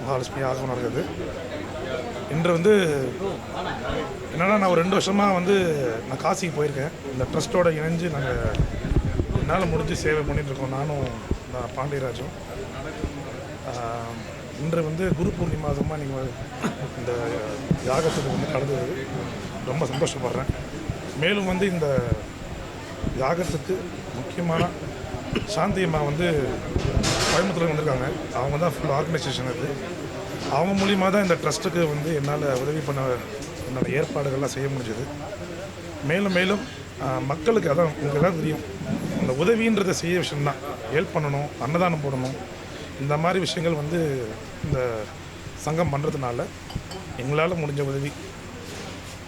மகாலட்சுமி ஆகமம் நடக்குது. இன்று வந்து என்னென்னா நான் ஒரு ரெண்டு வருஷமாக வந்து நான் காசிக்கு போயிருக்கேன். இந்த ட்ரஸ்ட்டோட இணைஞ்சு நாங்கள் என்னால் முடிஞ்சு சேவை பண்ணிட்டு இருக்கோம். நானும் நான் பாண்டியராஜும். இன்று வந்து குரு பூர்ணிமாதமாக நீங்கள் இந்த யாகத்துக்கு வந்து கலந்தது. ரொம்ப சந்தோஷப்படுறேன். மேலும் வந்து இந்த யாகத்துக்கு முக்கியமான சாந்தியம்மா வந்து கோயம்புத்தூர் வந்திருக்காங்க. அவங்க தான் ஃபுல் ஆர்கனைசேஷன் அது. அவங்க மூலியமாக தான் இந்த ட்ரஸ்ட்டுக்கு வந்து என்னால் உதவி பண்ண என்னோட ஏற்பாடுகள்லாம் செய்ய முடிஞ்சது. மேலும் மேலும் மக்களுக்கு அதான் உங்களுக்கு தான் தெரியும். அந்த உதவின்றதை செய்ய விஷயம்தான். ஹெல்ப் பண்ணணும் அன்னதானம் போடணும். இந்த மாதிரி விஷயங்கள் வந்து இந்த சங்கம் பண்ணுறதுனால எங்களால் முடிஞ்ச உதவி.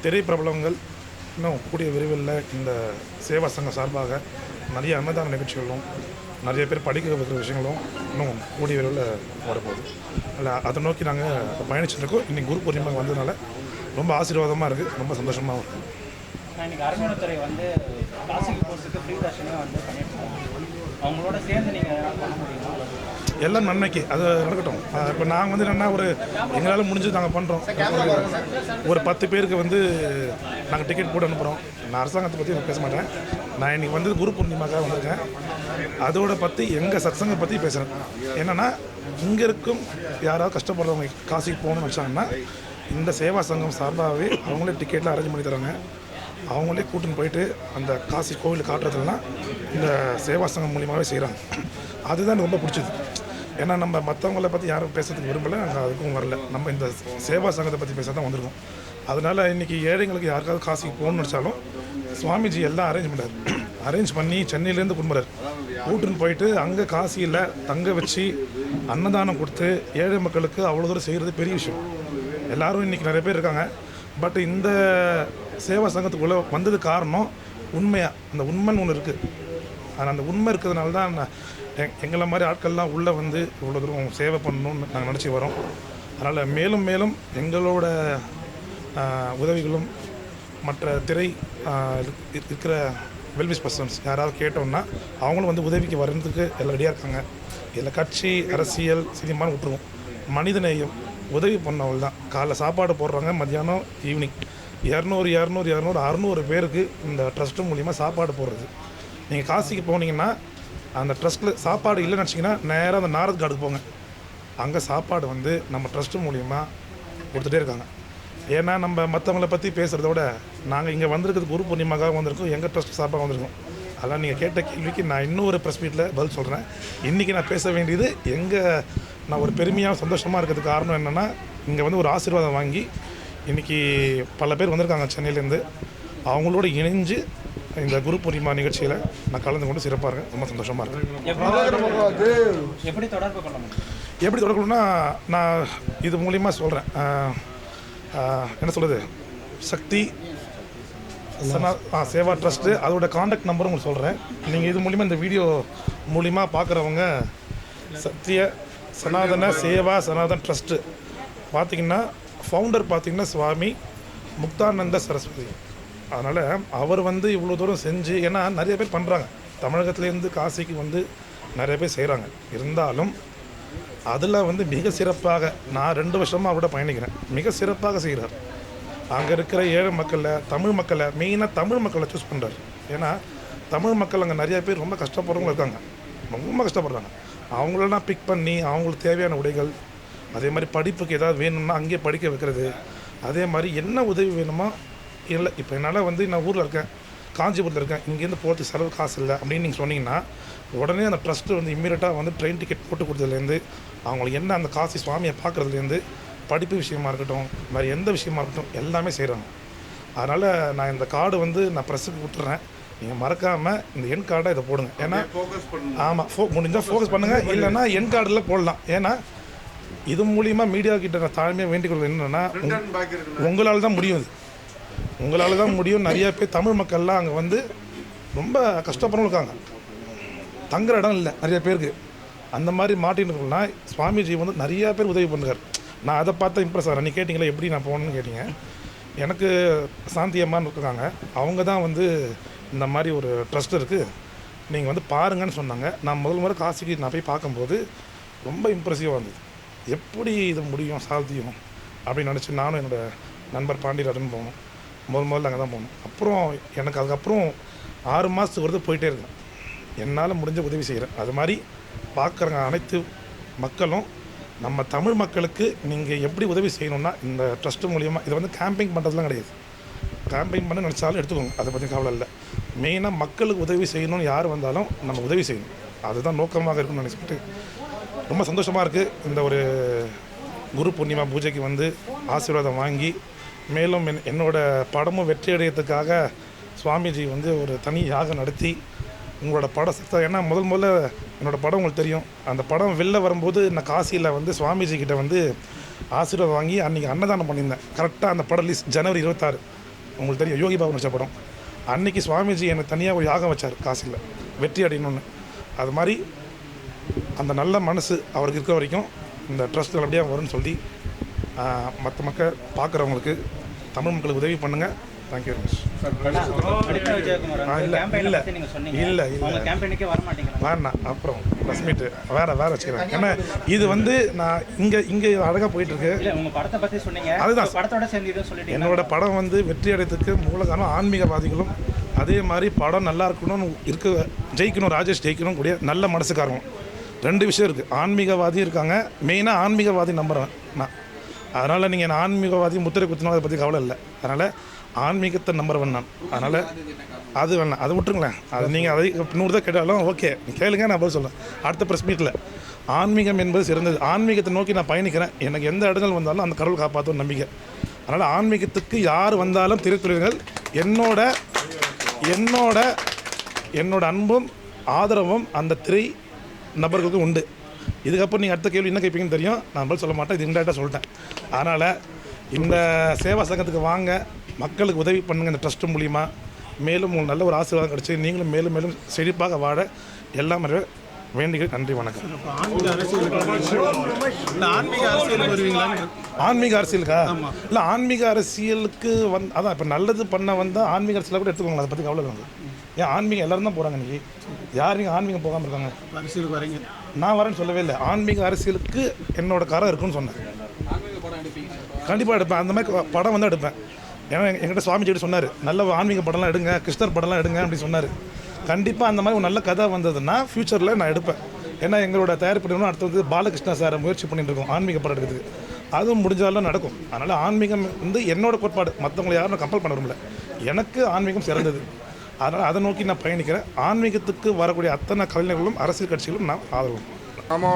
திரைப்பிரபலங்கள் இன்னும் கூடிய விரைவில் இந்த சேவா சங்கம் சார்பாக நிறைய அன்னதான நிகழ்ச்சிகளும் நிறைய பேர் படிக்க வைக்கிற விஷயங்களும் இன்னும் கூடிய விரைவில் வரப்போகுது. அதில் அதை நோக்கி நாங்கள் பயணிச்சுட்டு இருக்கோம். இன்றைக்கி குரு பூர்ணிமா வந்ததுனால ரொம்ப ஆசீர்வாதமாக இருக்குது ரொம்ப சந்தோஷமாகவும் இருக்குது நான் இன்னைக்கு வந்து காசிக்கு போகிறதுக்கு ஃப்ரீ தர்ஷனே வந்து பண்ணியிருக்கோம் அவங்களோட சேர்ந்து நீங்கள் பண்ண முடியுமா? எல்லாம் நன்மைக்கு அது நடக்கட்டும். இப்போ நாங்கள் வந்து என்னென்னா ஒரு எங்களால் முடிஞ்சது நாங்கள் பண்ணுறோம் ஒரு பத்து பேருக்கு வந்து நாங்கள் டிக்கெட் போட்டு அனுப்புகிறோம் நான் அரசாங்கத்தை பற்றி நான் பேச மாட்டேன். நான் இன்றைக்கி வந்து குரு பூர்ணிமாக்காக வந்திருக்கேன். அதோட பற்றி எங்கள் சத்சங்கை பற்றி பேசுகிறேன் என்னென்னா இங்கே இருக்கும் யாராவது கஷ்டப்படுறவங்க காசிக்கு போகணும்னு வச்சாங்கன்னா இந்த சேவா சங்கம் சார்பாகவே அவங்களே டிக்கெட்லாம் அரேஞ்ச் பண்ணி தராங்க. அவங்களே கூட்டின்னு போயிட்டு அந்த காசி கோவில் காட்டுறதுலாம் இந்த சேவா சங்கம் மூலியமாகவே செய்கிறாங்க அதுதான் எனக்கு ரொம்ப பிடிச்சது. ஏன்னா நம்ம மற்றவங்கள பற்றி யாரும் பேசுறதுக்கு விரும்பலை. நாங்கள் அதுக்கும் வரல. நம்ம இந்த சேவா சங்கத்தை பற்றி பேச தான் வந்திருக்கோம். அதனால் இன்றைக்கி ஏழைங்களுக்கு யாருக்காவது காசிக்கு போகணும்னு நினச்சாலும் சுவாமிஜி எல்லாம் அரேஞ்ச் பண்ணார் அரேஞ்ச் பண்ணி சென்னையிலேருந்து குடும்பறார் கூட்டுன்னு போயிட்டு அங்கே காசியில் தங்க வச்சு அன்னதானம் கொடுத்து ஏழை மக்களுக்கு அவ்வளோ தூரம் செய்கிறது பெரிய விஷயம். எல்லோரும் இன்றைக்கி நிறைய பேர் இருக்காங்க. பட் இந்த சேவா சங்கத்துக்குள்ளே வந்தது காரணம் உண்மையாக அந்த உண்மைன்னு ஒன்று இருக்குது ஆனால் அந்த உண்மை இருக்கிறதுனால தான் எங்களை மாதிரி ஆட்கள்லாம் உள்ளே வந்து இவ்வளோ தூரம் சேவை பண்ணணும்னு நாங்கள் நினச்சி வரோம். அதனால் மேலும் மேலும் எங்களோட உதவிகளும் மற்ற திரை இருக்கிற வெல்விஸ் பர்சன்ஸ் யாராவது கேட்டோம்னா அவங்களும் வந்து உதவிக்கு வர்றதுக்கு எல்லாம் ரெடியாக இருக்காங்க. இதில் கட்சி அரசியல் சினிமான்னு விட்டுருவோம். மனிதநேயம் உதவி பண்ணவள் தான். காலைல சாப்பாடு போடுறாங்க மத்தியானம் ஈவினிங் இரநூறு இரநூறு இரநூறு அறநூறு பேருக்கு இந்த ட்ரஸ்ட்டு மூலிமா சாப்பாடு போடுறது. நீங்கள் காசிக்கு போனீங்கன்னா அந்த ட்ரஸ்ட்டில் சாப்பாடு இல்லைன்னு நினச்சிங்கன்னா நேராக அந்த நாரத் காடுக்கு போங்க. அங்கே சாப்பாடு வந்து நம்ம ட்ரஸ்ட்டு மூலிமா கொடுத்துட்டே இருக்காங்க. ஏன்னா நம்ம மற்றவங்கள பற்றி பேசுகிறத விட நாங்கள் இங்கே வந்திருக்கிறது குரு பூர்ணிமாக்காக வந்திருக்கோம் எங்கள் ட்ரஸ்ட் சாப்பாடு வந்திருக்கோம். அதெல்லாம் நீங்கள் கேட்ட கேள்விக்கு நான் இன்னொரு ப்ரெஸ் மீட்டில் பதில் சொல்கிறேன் இன்றைக்கி நான் பேச வேண்டியது எங்கள் நான் ஒரு பெருமையாக சந்தோஷமாக இருக்கிறதுக்கு காரணம் என்னென்னா இங்கே வந்து ஒரு ஆசீர்வாதம் வாங்கி இன்றைக்கி பல பேர் வந்திருக்காங்க சென்னையிலேருந்து. அவங்களோட இணைஞ்சு இந்த குரு பூர்ணிமா நிகழ்ச்சியில் நான் கலந்து கொண்டு சிறப்பாக இருக்கேன். ரொம்ப சந்தோஷமாக இருக்கேன் எப்படி தொடர்பு எப்படி தொடக்கணும்னா நான் இது மூலிமா சொல்கிறேன் என்ன சொல்கிறது சக்தி சேவா ட்ரஸ்ட்டு அதோட காண்டாக்ட் நம்பரும் உங்களுக்கு சொல்கிறேன் நீங்கள் இது மூலிமா இந்த வீடியோ மூலிமா பார்க்குறவங்க சத்திய சனாதன சேவா சனாதன் ட்ரஸ்ட்டு பார்த்தீங்கன்னா ஃபவுண்டர் பார்த்தீங்கன்னா சுவாமி முக்தானந்த சரஸ்வதி. அதனால் அவர் வந்து இவ்வளோ தூரம் செஞ்சு ஏன்னா நிறைய பேர் பண்ணுறாங்க தமிழகத்துலேருந்து காசிக்கு வந்து நிறைய பேர் செய்கிறாங்க இருந்தாலும் அதில் வந்து மிக சிறப்பாக நான் ரெண்டு வருஷமாக அவரோட பயணிக்கிறேன். மிக சிறப்பாக செய்கிறார் அங்கே இருக்கிற ஏழை மக்களில் தமிழ் மக்களை மெயினாக தமிழ் மக்களை சூஸ் பண்ணுறார் ஏன்னா தமிழ் மக்கள் அங்கே நிறைய பேர் ரொம்ப கஷ்டப்படுறவங்க இருக்காங்க. ரொம்ப கஷ்டப்படுறாங்க. அவங்களெல்லாம் பிக் பண்ணி அவங்களுக்கு தேவையான உடைகள் அதே மாதிரி படிப்புக்கு ஏதாவது வேணும்னா அங்கேயே படிக்க வைக்கிறது அதே மாதிரி என்ன உதவி வேணுமோ இல்லை இப்போ என்னால் வந்து நான் ஊரில் இருக்கேன் காஞ்சிபுரத்தில் இருக்கேன் இங்கேருந்து போகிறதுக்கு செலவு காசு இல்லை அப்படின்னு நீங்கள் சொன்னீங்கன்னா உடனே அந்த ட்ரஸ்ட்டு வந்து இம்மீடியட்டாக வந்து ட்ரெயின் டிக்கெட் போட்டு கொடுத்ததுலேருந்து அவங்களுக்கு என்ன அந்த காசி சுவாமியை பார்க்குறதுலேருந்து படிப்பு விஷயமா இருக்கட்டும் வேறு எந்த விஷயமா இருக்கட்டும் எல்லாமே செய்கிறாங்க அதனால் நான் இந்த கார்டு வந்து நான் ப்ரெஸ்ஸுக்கு விட்டுறேன் நீங்கள் மறக்காமல் இந்த என் கார்டை இதை போடுங்க. ஏன்னா ஆமாம் ஃபோ முடிஞ்சால் ஃபோக்கஸ் பண்ணுங்கள் இல்லைன்னா என் கார்டில் போடலாம். ஏன்னா இது மூலிமா மீடியா கிட்ட நான் தாழ்மையாக வேண்டிக் கொள்வது என்னென்னா உங்களால் தான் முடியும் இது. உங்களால் தான் முடியும். நிறைய பேர் தமிழ் மக்கள்லாம் அங்கே வந்து ரொம்ப கஷ்டப்படுறவங்க இருக்காங்க. தங்குற இடம் இல்லை நிறைய பேருக்கு. அந்த மாதிரி மாட்டின்னு சுவாமிஜி வந்து நிறைய பேர் உதவி பண்ணுறார் நான் அதை பார்த்தா இம்ப்ரெஸ் ஆகிறேன் நீ கேட்டிங்களா எப்படி நான் போகணுன்னு கேட்டிங்க. எனக்கு சாந்தி அம்மான்னு இருக்காங்க அவங்க தான் வந்து இந்த மாதிரி ஒரு ட்ரஸ்ட் இருக்குது நீங்கள் வந்து பாருங்கன்னு சொன்னாங்க. நான் முதல் முறை காசிக்கு நான் போய் பார்க்கும்போது ரொம்ப இம்ப்ரெசிவாக இருந்தது. எப்படி இது முடியும் சாத்தியம் அப்படின்னு நினச்சி நானும் என்னோடய நண்பர் பாண்டியராஜன் போனோம். முதல் முதல்ல அங்கே தான் போகணும். அப்புறம் எனக்கு அதுக்கப்புறம் ஆறு மாதத்துக்கு ஒருத்தர் போயிட்டே இருக்கேன். என்னால் முடிஞ்ச உதவி செய்கிறேன் அது மாதிரி பார்க்குறங்க அனைத்து மக்களும் நம்ம தமிழ் மக்களுக்கு நீங்கள் எப்படி உதவி செய்யணும்னா இந்த ட்ரஸ்ட்டு மூலியமாக இதை வந்து கேம்பிங் பண்ணுறதுலாம் கிடையாது. கேம்பிங் பண்ண நினச்சாலும் எடுத்துக்கோங்க. அதை பற்றி கவலை இல்லை. மெயினாக மக்களுக்கு உதவி செய்யணும்னு யார் வந்தாலும் நம்ம உதவி செய்யணும். அதுதான் நோக்கமாக இருக்கும்னு நினச்சிக்கிட்டு ரொம்ப சந்தோஷமாக இருக்குது இந்த ஒரு குரு பூர்ணிமா பூஜைக்கு வந்து ஆசீர்வாதம் வாங்கி மேலும் என் என்னோட படமும் வெற்றி அடையிறதுக்காக சுவாமிஜி வந்து ஒரு தனி யாகம் நடத்தி உங்களோட படம் சக்ஸஸ் ஏன்னா முதல் முதல்ல என்னோடய படம் உங்களுக்கு தெரியும். அந்த படம் வெளில வரும்போது நான் காசியில் வந்து சுவாமிஜி கிட்டே வந்து ஆசீர்வாதம் வாங்கி அன்றைக்கி அன்னதானம் பண்ணியிருந்தேன். கரெக்டாக அந்த படம் ரிலீஸ் ஜனவரி இருபத்தாறு. உங்களுக்கு தெரியும் யோகி பாபு நடிச்ச படம். அன்னைக்கு சுவாமிஜி எனக்கு தனியாக ஒரு யாகம் வச்சார் காசியில் வெற்றி அடையணும்னு. அது மாதிரி அந்த நல்ல மனசு அவருக்கு இருக்க வரைக்கும் இந்த ட்ரஸ்ட் நல்லபடியாக வரும்னு சொல்லி மற்ற மக்கள் பார்க்குறவங்களுக்கு தமிழ் மக்களுக்கு உதவி பண்ணுங்கள் தேங்க்யூ வெரி மச் இல்ல, இல்ல. இல்ல, வேணாம் அப்புறம் ப்ரெஸ் மீட்டு வேறு வேறு வச்சுக்கிறேன். ஏன்னா இது வந்து நான் இங்கே இங்கே அழகாக பற்றி சொன்னீங்க. அதுதான். உங்க படத்தோட சேர்ந்து இதுவும் சொல்லிட்டீங்க. என்னோட படம் வந்து வெற்றி அடையத்துக்கு மூல காரணம் ஆன்மீகவாதிகளும் அதே மாதிரி படம் நல்லா இருக்கணும்னு இருக்க ஜெயிக்கணும் ராஜேஷ் ஜெயிக்கணும் கூடிய நல்ல மனசுக்காரங்க. ரெண்டு விஷயம் இருக்குது ஆன்மீகவாதி இருக்காங்க. மெயினாக ஆன்மீகவாதி நம்புறேன் நான். அதனால் நீங்கள் என்ன ஆன்மீகவாதி முத்திரை குத்தணும் அதை பற்றி கவலை இல்லை. அதனால் ஆன்மீகத்தை நம்பர் ஒன் நான். அதனால் அது வேணாம். அதை விட்டுருங்களேன். அது நீங்கள் அதை நூறு தான் கேட்டாலும் ஓகே கேளுங்க நான் பதில் சொல்கிறேன் அடுத்த ப்ரெஸ் மீட்டில் ஆன்மீகம் என்பது சிறந்தது. ஆன்மீகத்தை நோக்கி நான் பயணிக்கிறேன். எனக்கு எந்த இடங்கள் வந்தாலும் அந்த கடவுள் காப்பாற்றும் நம்பிக்கை. அதனால் ஆன்மீகத்துக்கு யார் வந்தாலும் திருத்துறைகள் என்னோட என்னோட என்னோட அன்பும் ஆதரவும் அந்த திரை நபர்களுக்கு உண்டு. இதுக்கப்புறம் நீங்கள் அடுத்த கேள்வி என்ன கேட்பீங்கன்னு தெரியும். நான் பதில் சொல்ல மாட்டேன். இது இன்டெரக்டாக சொல்லிட்டேன். அதனால் இந்த சேவா சங்கத்துக்கு வாங்க. மக்களுக்கு உதவி பண்ணுங்க இந்த ட்ரஸ்ட் மூலிமா மேலும் உங்களுக்கு நல்ல ஒரு ஆசீர்வாதம் கிடச்சி நீங்களும் மேலும் மேலும் செழிப்பாக வாழ எல்லாமே வேண்டிகள் நன்றி வணக்கம். ஆன்மீக அரசியல் ஆன்மீக அரசியலுக்கு இல்லை ஆன்மீக அரசியலுக்கு வந் அதான் இப்போ நல்லது பண்ண வந்தால் ஆன்மீக அரசியலை கூட எடுத்துக்கோங்க அதை பற்றி கவலை. ஏன் ஆன்மீகம் எல்லாரும் தான் போகிறாங்க இன்னைக்கு. யார் நீங்கள் ஆன்மீகம் போகாமல் இருக்காங்க. அரசியலுக்கு வரீங்க. நான் வரேன்னு சொல்லவே இல்லை. ஆன்மீக அரசியலுக்கு என்னோட கரம் இருக்குன்னு சொன்னேன். கண்டிப்பாக எடுப்பேன். அந்த மாதிரி படம் வந்து எடுப்பேன். ஏன்னா எங்க- எங்கிட்ட சுவாமி கிட்ட சொன்னார். நல்ல ஆன்மீக படம்லாம் எடுங்க கிருஷ்ணர் படம்லாம் எடுங்க அப்படின்னு சொன்னார். கண்டிப்பாக அந்த மாதிரி ஒரு நல்ல கதை வந்ததுன்னா ஃப்யூச்சரில் நான் எடுப்பேன். ஏன்னா எங்களோட தயாரிப்பு நிறுவனம் அடுத்து வந்து பாலகிருஷ்ணா சாரை முயற்சி பண்ணிட்டு இருக்கோம் ஆன்மீக படம் எடுக்கிறதுக்கு. அதுவும் முடிஞ்சாலும் நடக்கும். அதனால் ஆன்மீகம் வந்து என்னோட கோட்பாடு. மற்றவங்களை யாரும் கம்பல் பண்ண விரும்பல. எனக்கு ஆன்மீகம் சிறந்தது. அதனால் அதை நோக்கி நான் பயணிக்கிறேன். ஆன்மீகத்துக்கு வரக்கூடிய அத்தனை கலைஞர்களும் அரசியல் கட்சிகளும் நான் ஆதரவு. நமோ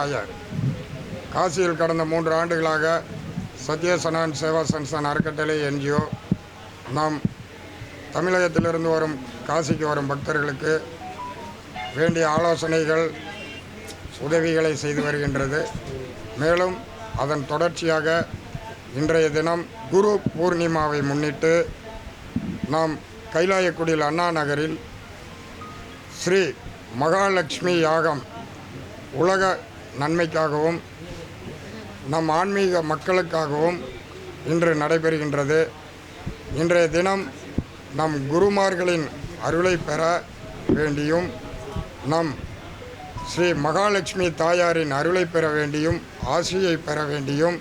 ஆயர் காசியில் கடந்த மூன்று ஆண்டுகளாக சத்யசனான் சேவா சன்ஸ்தான் அறக்கட்டளை என்ஜிஓ. நாம் தமிழகத்திலிருந்து வரும் காசிக்கு வரும் பக்தர்களுக்கு வேண்டிய ஆலோசனைகள் உதவிகளை செய்து வருகின்றது. மேலும் அதன் தொடர்ச்சியாக இன்றைய தினம் குரு பூர்ணிமாவை முன்னிட்டு நாம் கைலாயக்குடியில் அண்ணா நகரில் ஸ்ரீ மகாலட்சுமி யாகம் உலக நன்மைக்காகவும் நம் ஆன்மீக மக்களுக்காகவும் இன்று நடைபெறுகின்றது. இன்றைய தினம் நம் குருமார்களின் அருளை பெற வேண்டியும் நம் ஸ்ரீ மகாலட்சுமி தாயாரின் அருளை பெற வேண்டியும் ஆசியை பெற வேண்டியும்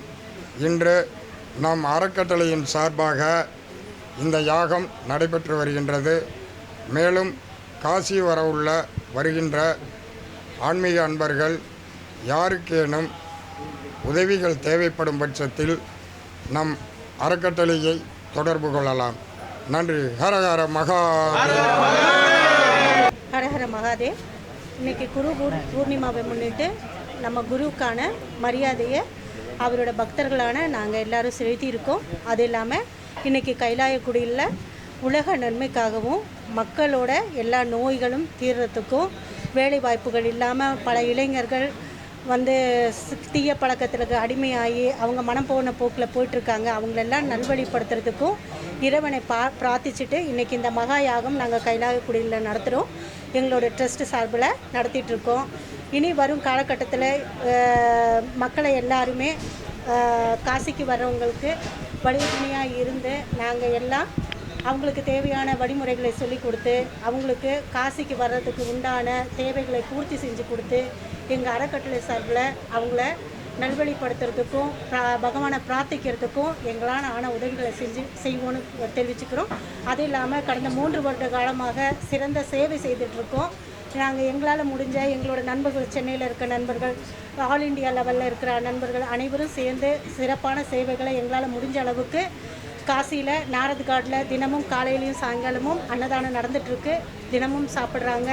இன்று நம் அறக்கட்டளையின் சார்பாக இந்த யாகம் நடைபெற்று வருகின்றது. மேலும் காசி வரவுள்ள வருகின்ற ஆன்மீக அன்பர்கள் யாருக்கேனும் உதவிகள் தேவைப்படும் பட்சத்தில் நம் அறக்கட்டளையை தொடர்பு கொள்ளலாம். நன்றி. ஹரஹர மகா. ஹரஹர மகாதேவ். இன்னைக்கு குரு பூர்ணிமாவை முன்னிட்டு நம்ம குருவுக்கான மரியாதையை அவரோட பக்தர்களான நாங்கள் எல்லாரும் செலுத்தியிருக்கோம். அது இல்லாமல் இன்றைக்கி கைலாயக்குடியில் உலக நன்மைக்காகவும் மக்களோட எல்லா நோய்களும் தீர்றதுக்கும் வேலை வாய்ப்புகள் இல்லாமல் பல இளைஞர்கள் வந்து தீய பழக்கத்திற்கு அடிமையாகி அவங்க மனம் போன போக்கில் போயிட்டுருக்காங்க. அவங்களெல்லாம் நல்வழிப்படுத்துறதுக்கும் இறைவனை பா பிரார்த்திச்சுட்டு இன்றைக்கி இந்த மகா யாகம் நாங்கள் கைலாயக்குடியில் நடத்துகிறோம் எங்களோட ட்ரஸ்ட் சார்பில் நடத்திட்டுருக்கோம். இனி வரும் காலகட்டத்தில் மக்களை எல்லாருமே காசிக்கு வர்றவங்களுக்கு வலிமையாக இருந்து நாங்கள் எல்லாம் அவங்களுக்கு தேவையான வழிமுறைகளை சொல்லி கொடுத்து அவங்களுக்கு காசிக்கு வர்றதுக்கு உண்டான தேவைகளை பூர்த்தி செஞ்சு கொடுத்து எங்கள் அறக்கட்டளை சார்பில் அவங்கள நல்வழிப்படுத்துறதுக்கும் பிரா- பகவானை பிரார்த்திக்கிறதுக்கும் எங்களால் ஆன உதவிகளை செஞ்சு செய்வோன்னு தெரிவிச்சுக்கிறோம். அது இல்லாமல் கடந்த மூன்று வருட காலமாக சிறந்த சேவை செய்துட்ருக்கோம் நாங்கள் எங்களால் முடிஞ்ச எங்களோட நண்பர்கள் சென்னையில் இருக்க நண்பர்கள் ஆல் இண்டியா லெவலில் இருக்கிற நண்பர்கள் அனைவரும் சேர்ந்து சிறப்பான சேவைகளை எங்களால் முடிஞ்ச அளவுக்கு காசியில் நாரத் காட்டில் தினமும் காலையிலையும் சாயங்காலமும் அன்னதானம் நடந்துகிட்ருக்கு தினமும் சாப்பிட்றாங்க.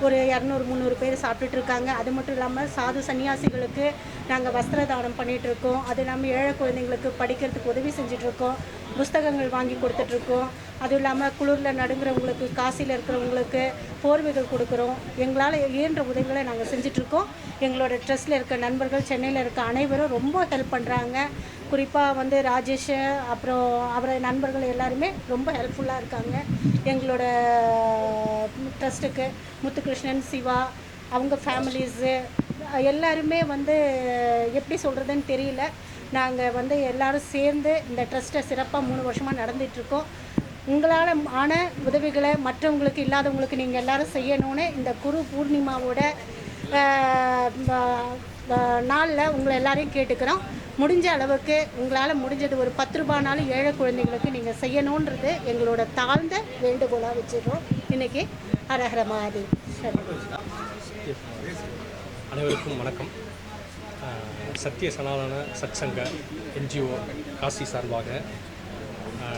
ஒரு இரநூறு முந்நூறு பேர் சாப்பிட்டுட்டு இருக்காங்க. அது மட்டும் இல்லாமல் சாது சன்னியாசிகளுக்கு நாங்கள் வஸ்திர தானம் பண்ணிகிட்ருக்கோம் அது இல்லாமல் ஏழை குழந்தைங்களுக்கு படிக்கிறதுக்கு உதவி செஞ்சிட்ருக்கோம் புஸ்தகங்கள் வாங்கி கொடுத்துட்ருக்கோம் அதுவும் இல்லாமல் குளிரில் நடுங்கிறவங்களுக்கு காசியில் இருக்கிறவங்களுக்கு போர்வைகள் கொடுக்குறோம். எங்களால் இயன்ற உதவிகளை நாங்கள் செஞ்சிட்ருக்கோம் எங்களோட ட்ரஸ்ட்டில் இருக்க நண்பர்கள் சென்னையில் இருக்க அனைவரும் ரொம்ப ஹெல்ப் பண்ணுறாங்க குறிப்பாக வந்து ராஜேஷ் அப்புறம் அவரை நண்பர்கள் எல்லாருமே ரொம்ப ஹெல்ப்ஃபுல்லாக இருக்காங்க. எங்களோட ட்ரஸ்ட்டுக்கு முத்துகிருஷ்ணன் சிவா அவங்க ஃபேமிலிஸு எல்லாருமே வந்து எப்படி சொல்கிறதுன்னு தெரியல. நாங்கள் வந்து எல்லோரும் சேர்ந்து இந்த ட்ரஸ்ட்டை சிறப்பாக மூணு வருஷமாக நடந்துகிட்ருக்கோம் உங்களால் ஆன உதவிகளை மற்றவங்களுக்கு இல்லாதவங்களுக்கு நீங்கள் எல்லாரும் செய்யணும்னு இந்த குரு பூர்ணிமாவோட நாளில் உங்களை எல்லாரையும் கேட்டுக்கிறோம். முடிஞ்ச அளவுக்கு உங்களால் முடிஞ்சது ஒரு பத்து ரூபானாலும் ஏழை குழந்தைங்களுக்கு நீங்கள் செய்யணுன்றது எங்களோட தாழ்ந்த வேண்டுகோளாக வச்சிடுறோம். இன்றைக்கி அரஹர மாதிரி சரி அனைவருக்கும் வணக்கம். சத்திய சனாதன சத்சங்க என்ஜிஓ காசி சார்பாக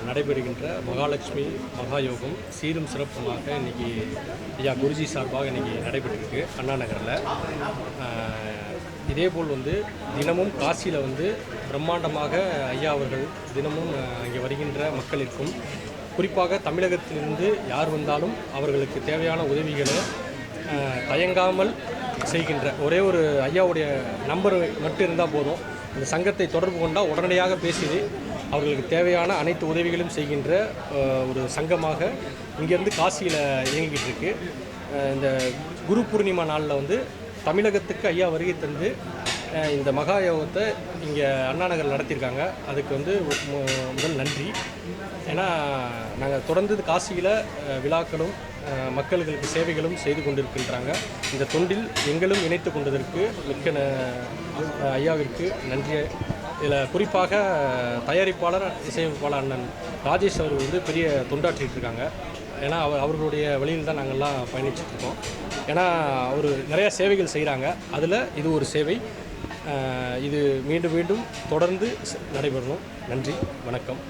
நடைபெறுகின்ற மகாலட்சுமி மகாயோகம் சீரும் சிறப்புமாக இன்னைக்கு ஐயா குருஜி சார்பாக இன்றைக்கி நடைபெற்றிருக்கு அண்ணா நகரில். இதேபோல் வந்து தினமும் காசியில் வந்து பிரம்மாண்டமாக ஐயா அவர்கள் தினமும் இங்கே வருகின்ற மக்களிற்கும் குறிப்பாக தமிழகத்திலிருந்து யார் வந்தாலும் அவர்களுக்கு தேவையான உதவிகளை தயங்காமல் செய்கின்ற ஒரே ஒரு ஐயாவுடைய நம்பர் மட்டும் இருந்தால் போதும். இந்த சங்கத்தை தொடர்பு கொண்டால் உடனடியாக பேசி அவர்களுக்கு தேவையான அனைத்து உதவிகளும் செய்கின்ற ஒரு சங்கமாக இங்கேருந்து காசியில் இயங்கிக்கிட்டு இருக்கு. இந்த குரு பூர்ணிமா நாளில் வந்து தமிழகத்துக்கு ஐயா வருகை தந்து இந்த மகா யோகத்தை இங்கே அண்ணா நகர் நடத்தியிருக்காங்க. அதுக்கு வந்து மு- முதல் நன்றி. ஏன்னா நாங்கள் தொடர்ந்து காசியில் விழாக்களும் மக்களுக்கு சேவைகளும் செய்து கொண்டிருக்கின்றாங்க. இந்த தொண்டில் எங்களும் இணைத்து கொண்டதற்கு மிக்க ஐயாவிற்கு நன்றியை. இதில் குறிப்பாக தயாரிப்பாளர் இசையமைப்பாளர் அண்ணன் ராஜேஷ் அவர் வந்து பெரிய தொண்டாற்றிட்டு இருக்காங்க. ஏன்னா அவர் அவர்களுடைய வழியில் தான் நாங்கள்லாம் பயணிச்சுட்டு இருக்கோம். ஏன்னா அவர் நிறையா சேவைகள் செய்கிறாங்க அதில் இது ஒரு சேவை. இது மீண்டும் மீண்டும் தொடர்ந்து நடைபெறணும். நன்றி வணக்கம்.